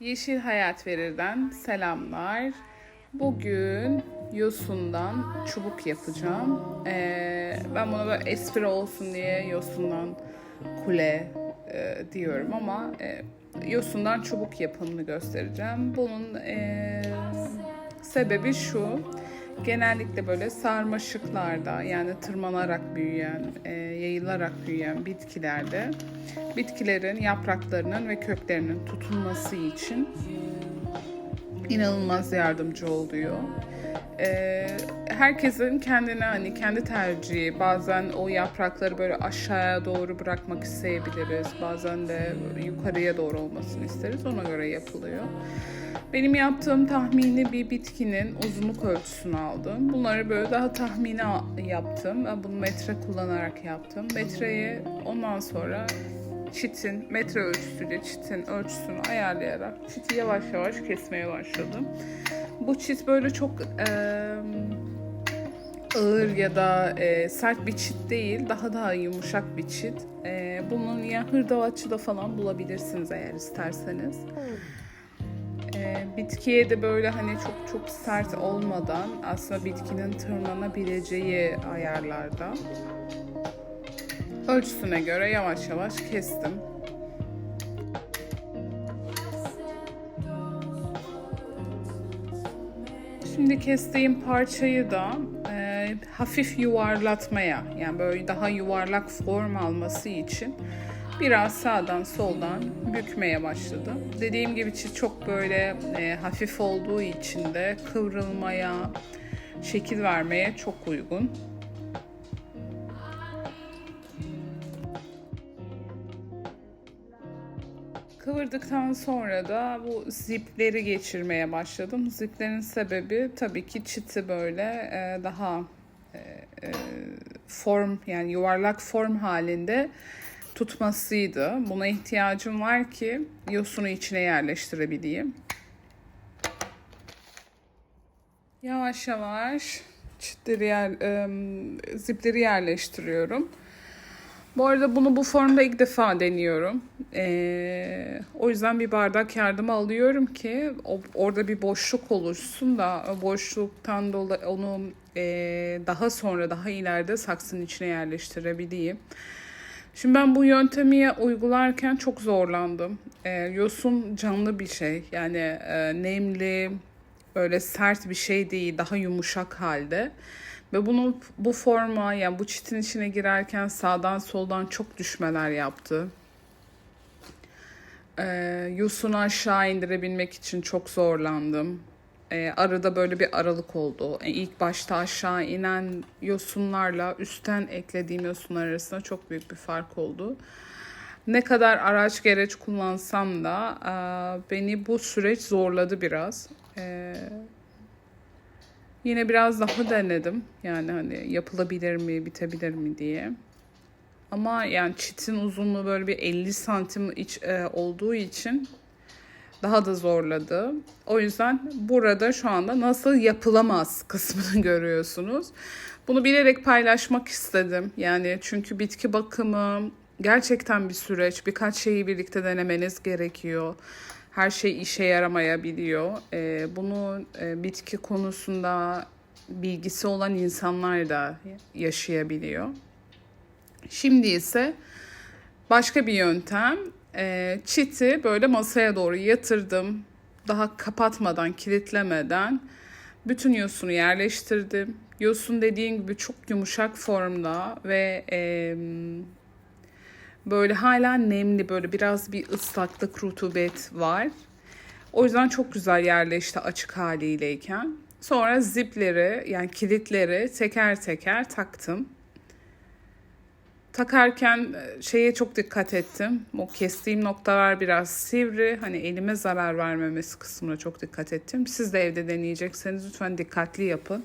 Yeşil Hayat Verir'den selamlar. Bugün yosundan çubuk yapacağım. Ee, ben buna böyle espri olsun diye yosundan kule e, diyorum ama e, yosundan çubuk yapımını göstereceğim. Bunun e, sebebi şu. Genellikle böyle sarmaşıklarda yani tırmanarak büyüyen, e, yayılarak büyüyen bitkilerde bitkilerin yapraklarının ve köklerinin tutunması için inanılmaz yardımcı oluyor. Ee, herkesin kendine hani kendi tercihi bazen o yaprakları böyle aşağıya doğru bırakmak isteyebiliriz bazen de yukarıya doğru olmasını isteriz ona göre yapılıyor. Benim yaptığım tahmini bir bitkinin uzunluk ölçüsünü aldım. Bunları böyle daha tahmini yaptım. Ben bunu metre kullanarak yaptım. Metreyi ondan sonra çitin metre ölçüsüyle çitin ölçüsünü ayarlayarak çiti yavaş yavaş kesmeye başladım. Bu çit böyle çok e, ağır ya da e, sert bir çit değil, daha daha yumuşak bir çit. E, bunun ya hırdavatçıda falan bulabilirsiniz eğer isterseniz. E, bitkiye de böyle hani çok çok sert olmadan aslında bitkinin tırmanabileceği ayarlarda ölçüsüne göre yavaş yavaş kestim. Şimdi kestiğim parçayı da e, hafif yuvarlatmaya yani böyle daha yuvarlak form alması için biraz sağdan soldan bükmeye başladım. Dediğim gibi çok böyle e, hafif olduğu için de kıvrılmaya, şekil vermeye çok uygun. Kıvırdıktan sonra da bu zipleri geçirmeye başladım. Ziplerin sebebi tabii ki çiti böyle e, daha e, e, form yani yuvarlak form halinde tutmasıydı. Buna ihtiyacım var ki yosunu içine yerleştirebileyim. Yavaş yavaş çitleri yer, e, zipleri yerleştiriyorum. Bu arada bunu bu formda ilk defa deniyorum. Ee, o yüzden bir bardak yardıma alıyorum ki o, orada bir boşluk oluşsun da o boşluktan dolayı onu e, daha sonra daha ileride saksının içine yerleştirebileyim. Şimdi ben bu yöntemi uygularken çok zorlandım. E, yosun canlı bir şey yani e, nemli böyle sert bir şey değil daha yumuşak halde. Ve bunu bu forma yani bu çitin içine girerken sağdan soldan çok düşmeler yaptı. Ee, yosunu aşağı indirebilmek için çok zorlandım. Ee, arada böyle bir aralık oldu. Ee, ilk başta aşağı inen yosunlarla üstten eklediğim yosunlar arasında çok büyük bir fark oldu. Ne kadar araç gereç kullansam da e, beni bu süreç zorladı biraz. E, Yine biraz daha denedim. Yani hani yapılabilir mi, bitebilir mi diye. Ama yani çitin uzunluğu böyle bir 50 santim iç, e, olduğu için daha da zorladı. O yüzden burada şu anda nasıl yapılamaz kısmını görüyorsunuz. Bunu bilerek paylaşmak istedim. Yani çünkü bitki bakımı gerçekten bir süreç. Birkaç şeyi birlikte denemeniz gerekiyor her şey işe yaramayabiliyor. E, bunu e, bitki konusunda bilgisi olan insanlar da yaşayabiliyor. Şimdi ise başka bir yöntem. E, çiti böyle masaya doğru yatırdım. Daha kapatmadan, kilitlemeden bütün yosunu yerleştirdim. Yosun dediğim gibi çok yumuşak formda ve e, Böyle hala nemli böyle biraz bir ıslaklık rutubet var. O yüzden çok güzel yerleşti açık haliyleyken. Sonra zipleri yani kilitleri teker teker taktım. Takarken e, şeye çok dikkat ettim. O kestiğim noktalar biraz sivri. Hani elime zarar vermemesi kısmına çok dikkat ettim. Siz de evde deneyecekseniz lütfen dikkatli yapın.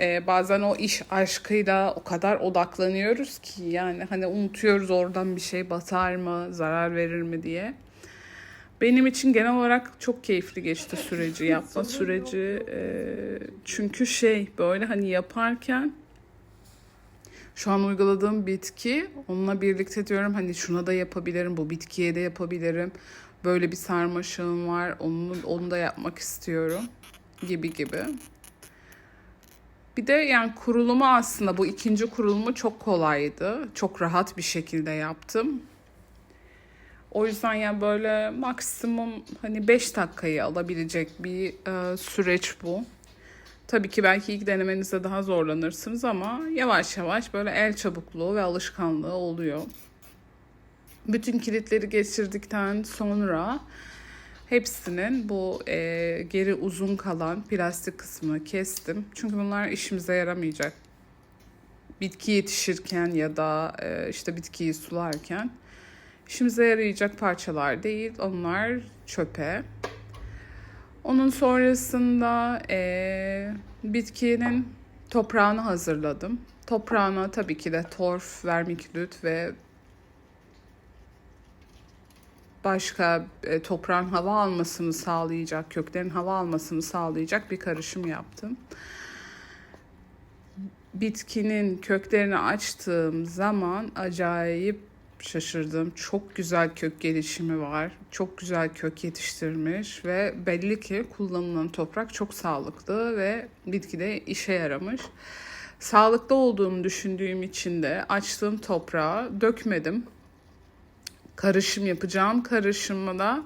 Ee, bazen o iş aşkıyla o kadar odaklanıyoruz ki yani hani unutuyoruz oradan bir şey batar mı, zarar verir mi diye. Benim için genel olarak çok keyifli geçti süreci yapma süreci. Ee, çünkü şey böyle hani yaparken şu an uyguladığım bitki onunla birlikte diyorum hani şuna da yapabilirim, bu bitkiye de yapabilirim. Böyle bir sarmaşığım var, onu, onu da yapmak istiyorum gibi gibi. Bir de yani kurulumu aslında bu ikinci kurulumu çok kolaydı. Çok rahat bir şekilde yaptım. O yüzden yani böyle maksimum hani 5 dakikayı alabilecek bir e, süreç bu. Tabii ki belki ilk denemenizde daha zorlanırsınız ama yavaş yavaş böyle el çabukluğu ve alışkanlığı oluyor. Bütün kilitleri geçirdikten sonra hepsinin bu e, geri uzun kalan plastik kısmını kestim. Çünkü bunlar işimize yaramayacak. Bitki yetişirken ya da e, işte bitkiyi sularken işimize yarayacak parçalar değil. Onlar çöpe. Onun sonrasında e, bitkinin toprağını hazırladım. Toprağına tabii ki de torf, vermikülit ve başka e, toprağın hava almasını sağlayacak, köklerin hava almasını sağlayacak bir karışım yaptım. Bitkinin köklerini açtığım zaman acayip şaşırdım. Çok güzel kök gelişimi var. Çok güzel kök yetiştirmiş ve belli ki kullanılan toprak çok sağlıklı ve bitkide işe yaramış. Sağlıklı olduğunu düşündüğüm için de açtığım toprağı dökmedim. Karışım yapacağım. Karışımı da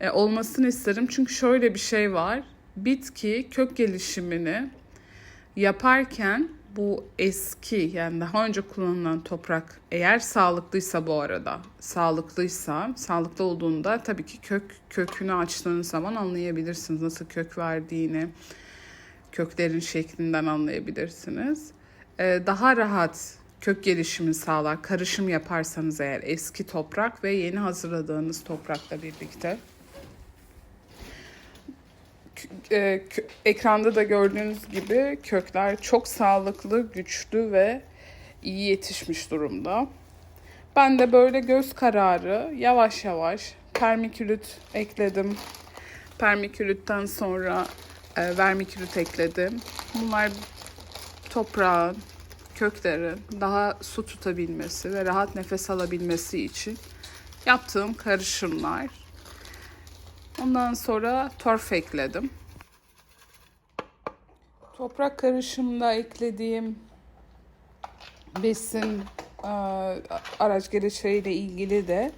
e, olmasını isterim. Çünkü şöyle bir şey var. Bitki kök gelişimini yaparken bu eski yani daha önce kullanılan toprak eğer sağlıklıysa bu arada sağlıklıysa sağlıklı olduğunda tabii ki kök kökünü açtığınız zaman anlayabilirsiniz nasıl kök verdiğini köklerin şeklinden anlayabilirsiniz. Ee, daha rahat kök gelişimi sağlar karışım yaparsanız eğer eski toprak ve yeni hazırladığınız toprakla birlikte e, ekranda da gördüğünüz gibi kökler çok sağlıklı, güçlü ve iyi yetişmiş durumda. Ben de böyle göz kararı yavaş yavaş permikülit ekledim. Permikülitten sonra e, vermikülit ekledim. Bunlar toprağın, köklerin daha su tutabilmesi ve rahat nefes alabilmesi için yaptığım karışımlar. Ondan sonra torf ekledim. Toprak karışımında eklediğim besin e, araç gereçleriyle ilgili de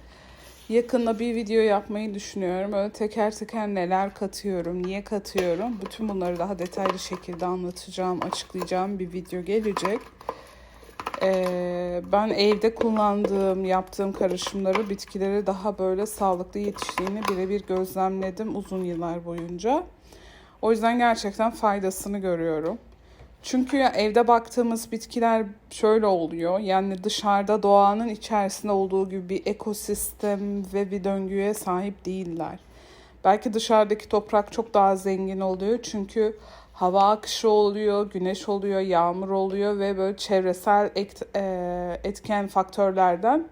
yakında bir video yapmayı düşünüyorum. Öyle teker teker neler katıyorum, niye katıyorum. Bütün bunları daha detaylı şekilde anlatacağım, açıklayacağım bir video gelecek. Ee, ben evde kullandığım, yaptığım karışımları bitkilere daha böyle sağlıklı yetiştiğini birebir gözlemledim uzun yıllar boyunca. O yüzden gerçekten faydasını görüyorum. Çünkü evde baktığımız bitkiler şöyle oluyor. Yani dışarıda doğanın içerisinde olduğu gibi bir ekosistem ve bir döngüye sahip değiller. Belki dışarıdaki toprak çok daha zengin oluyor. Çünkü hava akışı oluyor, güneş oluyor, yağmur oluyor ve böyle çevresel e, etken faktörlerden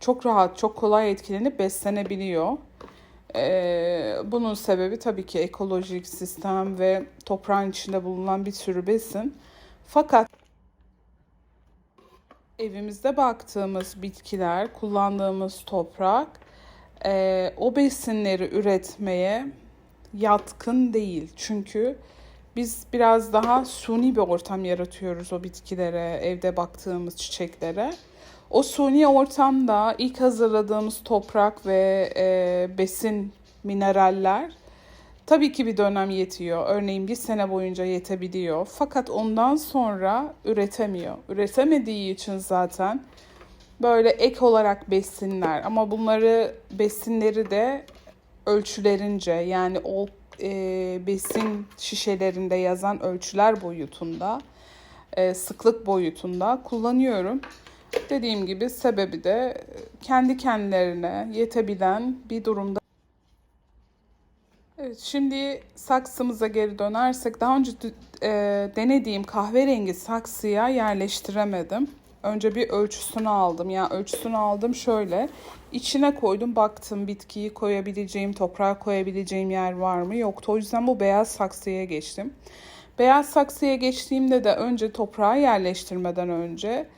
çok rahat, çok kolay etkilenip beslenebiliyor. Ee, bunun sebebi tabii ki ekolojik sistem ve toprağın içinde bulunan bir sürü besin. Fakat evimizde baktığımız bitkiler, kullandığımız toprak e, o besinleri üretmeye yatkın değil. Çünkü biz biraz daha suni bir ortam yaratıyoruz o bitkilere, evde baktığımız çiçeklere. O suni ortamda ilk hazırladığımız toprak ve e, besin, mineraller tabii ki bir dönem yetiyor. Örneğin bir sene boyunca yetebiliyor. Fakat ondan sonra üretemiyor. Üretemediği için zaten böyle ek olarak besinler ama bunları besinleri de ölçülerince yani o e, besin şişelerinde yazan ölçüler boyutunda, e, sıklık boyutunda kullanıyorum. Dediğim gibi sebebi de kendi kendilerine yetebilen bir durumda. Evet, şimdi saksımıza geri dönersek daha önce e, denediğim kahverengi saksıya yerleştiremedim. Önce bir ölçüsünü aldım. Yani ölçüsünü aldım şöyle. İçine koydum baktım bitkiyi koyabileceğim, toprağa koyabileceğim yer var mı? Yoktu. O yüzden bu beyaz saksıya geçtim. Beyaz saksıya geçtiğimde de önce toprağı yerleştirmeden önce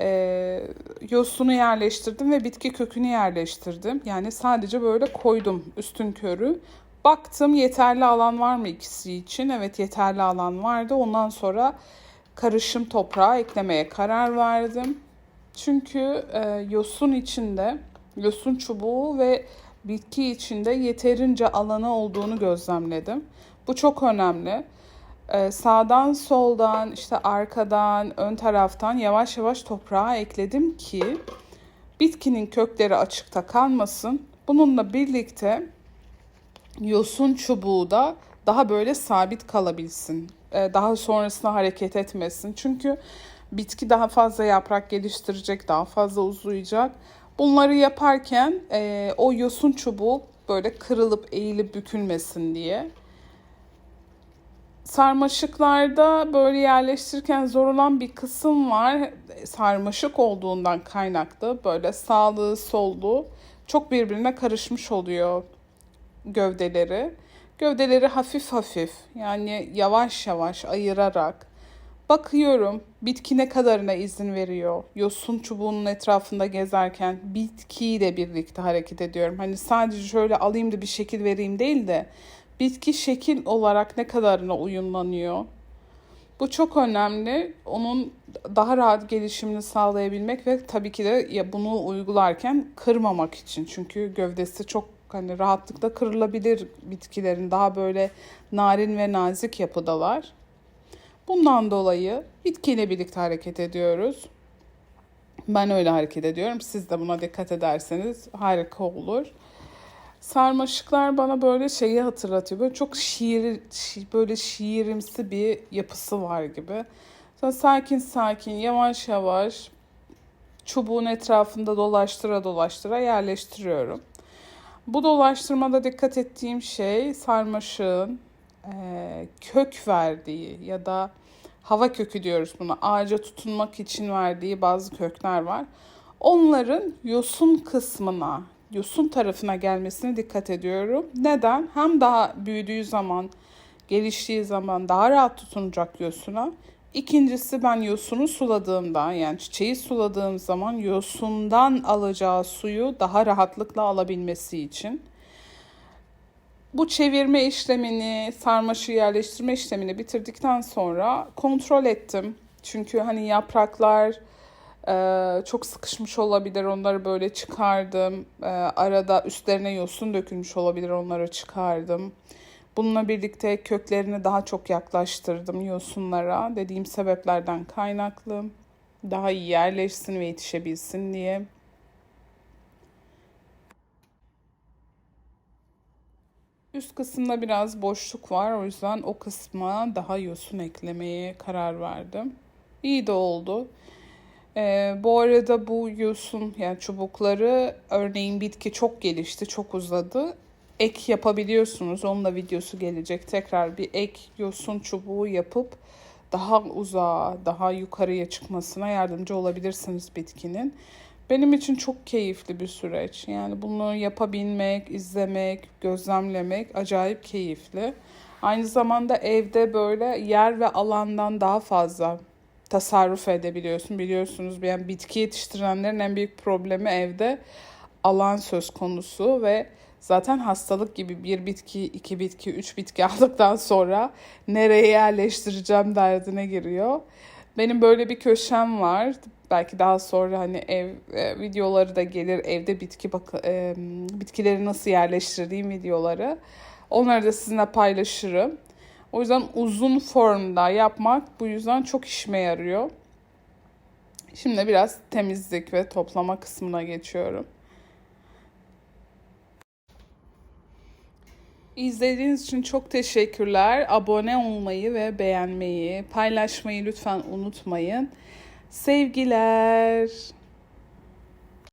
e, yosunu yerleştirdim ve bitki kökünü yerleştirdim. Yani sadece böyle koydum üstün körü. Baktım yeterli alan var mı ikisi için? Evet yeterli alan vardı. Ondan sonra karışım toprağı eklemeye karar verdim. Çünkü e, yosun içinde, yosun çubuğu ve bitki içinde yeterince alanı olduğunu gözlemledim. Bu çok önemli. Ee, sağdan soldan işte arkadan ön taraftan yavaş yavaş toprağa ekledim ki bitkinin kökleri açıkta kalmasın. Bununla birlikte yosun çubuğu da daha böyle sabit kalabilsin. Ee, daha sonrasında hareket etmesin. Çünkü bitki daha fazla yaprak geliştirecek, daha fazla uzayacak. Bunları yaparken e, o yosun çubuğu böyle kırılıp eğilip bükülmesin diye. Sarmaşıklarda böyle yerleştirirken zor olan bir kısım var. Sarmaşık olduğundan kaynaklı böyle sağlığı soldu çok birbirine karışmış oluyor gövdeleri. Gövdeleri hafif hafif yani yavaş yavaş ayırarak bakıyorum bitki ne kadarına izin veriyor. Yosun çubuğunun etrafında gezerken bitkiyle birlikte hareket ediyorum. Hani sadece şöyle alayım da bir şekil vereyim değil de bitki şekil olarak ne kadarına uyumlanıyor. Bu çok önemli. Onun daha rahat gelişimini sağlayabilmek ve tabii ki de ya bunu uygularken kırmamak için. Çünkü gövdesi çok hani rahatlıkla kırılabilir bitkilerin daha böyle narin ve nazik yapıdalar. Bundan dolayı bitkiyle birlikte hareket ediyoruz. Ben öyle hareket ediyorum. Siz de buna dikkat ederseniz harika olur. Sarmaşıklar bana böyle şeyi hatırlatıyor. Böyle çok şiir, şi- böyle şiirimsi bir yapısı var gibi. Sonra sakin sakin, yavaş yavaş çubuğun etrafında dolaştıra dolaştıra yerleştiriyorum. Bu dolaştırmada dikkat ettiğim şey sarmaşığın eee, kök verdiği ya da hava kökü diyoruz buna. Ağaca tutunmak için verdiği bazı kökler var. Onların yosun kısmına, yosun tarafına gelmesine dikkat ediyorum. Neden? Hem daha büyüdüğü zaman, geliştiği zaman daha rahat tutunacak yosuna. İkincisi ben yosunu suladığımda yani çiçeği suladığım zaman yosundan alacağı suyu daha rahatlıkla alabilmesi için. Bu çevirme işlemini, sarmaşı yerleştirme işlemini bitirdikten sonra kontrol ettim. Çünkü hani yapraklar e, çok sıkışmış olabilir, onları böyle çıkardım. E, arada üstlerine yosun dökülmüş olabilir, onları çıkardım. Bununla birlikte köklerini daha çok yaklaştırdım yosunlara dediğim sebeplerden kaynaklı. Daha iyi yerleşsin ve yetişebilsin diye. Üst kısımda biraz boşluk var. O yüzden o kısma daha yosun eklemeye karar verdim. İyi de oldu. Ee, bu arada bu yosun yani çubukları örneğin bitki çok gelişti, çok uzadı. Ek yapabiliyorsunuz. Onun da videosu gelecek. Tekrar bir ek yosun çubuğu yapıp daha uzağa, daha yukarıya çıkmasına yardımcı olabilirsiniz bitkinin. Benim için çok keyifli bir süreç. Yani bunu yapabilmek, izlemek, gözlemlemek acayip keyifli. Aynı zamanda evde böyle yer ve alandan daha fazla tasarruf edebiliyorsun. Biliyorsunuz yani bitki yetiştirenlerin en büyük problemi evde alan söz konusu ve zaten hastalık gibi bir bitki, iki bitki, üç bitki aldıktan sonra nereye yerleştireceğim derdine giriyor. Benim böyle bir köşem var. Belki daha sonra hani ev e, videoları da gelir. Evde bitki bak e, bitkileri nasıl yerleştirdiğim videoları. Onları da sizinle paylaşırım. O yüzden uzun formda yapmak bu yüzden çok işime yarıyor. Şimdi biraz temizlik ve toplama kısmına geçiyorum. İzlediğiniz için çok teşekkürler. Abone olmayı ve beğenmeyi, paylaşmayı lütfen unutmayın. Sevgiler.